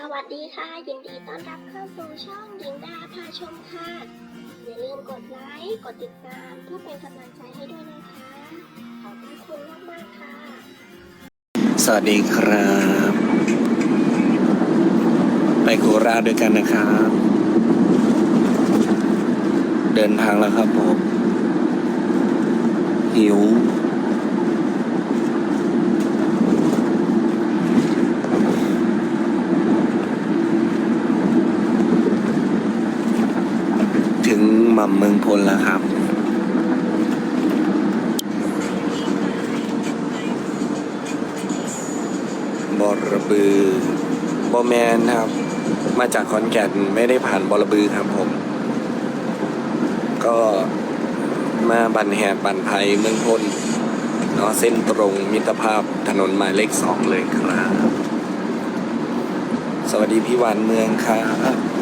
สวัสดีค่ะ ยินดีต้อนรับเข้าสู่ช่องหญิงดาพาชมค่ะ อย่าลืมกดไลค์กดติดตามเพื่อเป็นกำลังใจให้ด้วยนะคะ ขอบพระคุณมากๆค่ะ สวัสดีครับ ไปโคราชด้วยกันนะครับ เดินทางแล้วครับผมหิวำเมืองพลแล้วครับ บอระบือบอแมนครับ มาจากขอนแก่นไม่ได้ผ่านบอระบือครับผม ก็มาบันแหบบันไพเมืองพลเนาะเส้นตรงมิตรภาพถนนหมายเลขสองเลยครับ สวัสดีพี่วานเมืองครับ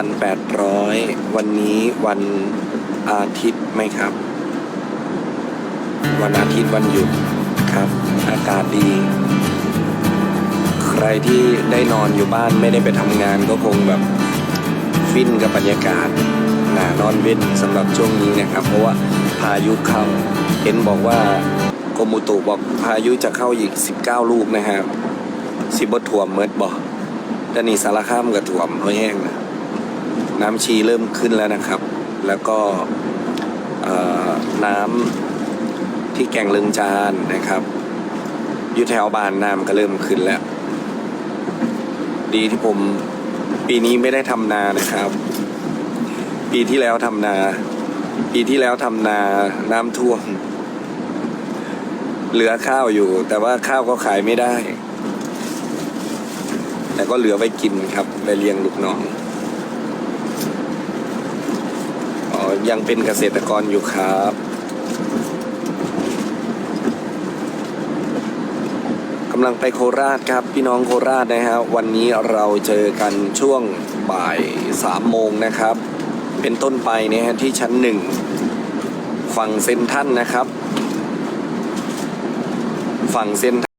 1,800 วันนี้วันอาทิตย์ไหมครับ วันอาทิตย์วันหยุดครับ อากาศดี ใครที่ได้นอนอยู่บ้านไม่ได้ไปทำงานก็คงแบบฟินกับบรรยากาศหนานอนเว้นสำหรับช่วงนี้นะครับ เพราะว่าพายุเข้า เห็นบอกว่ากรมอุตุบอกพายุจะเข้าอีก 19 ลูกนะครับสิบถ่วมเมิดบอกแต่นี่สารคามกับถ่วมเพราะแห้งนะ น้ำชีเริ่มขึ้นแล้วนะครับ แล้วก็น้ำที่แก่งเลึงจานนะครับอยู่แถวบานน้ำก็เริ่มขึ้นแล้ว ดีที่ผมปีนี้ไม่ได้ทำนานะครับ ปีที่แล้วทำนา ปีที่แล้วทำนาน้ำท่วม เหลือข้าวอยู่ แต่ว่าข้าวก็ขายไม่ได้ แต่ก็เหลือไว้กินครับไปเลี้ยงลูกน้อง อ๋อ ยังเป็นเกษตรกรอยู่ครับกำลังไปโคราชครับพี่น้องโคราชนะฮะวันนี้เราเจอกันช่วงบ่ายสามโมงนะครับ เป็นต้นไปนะฮะที่ชั้นหนึ่งฝั่งเซนทันนะครับ ฝั่งเซน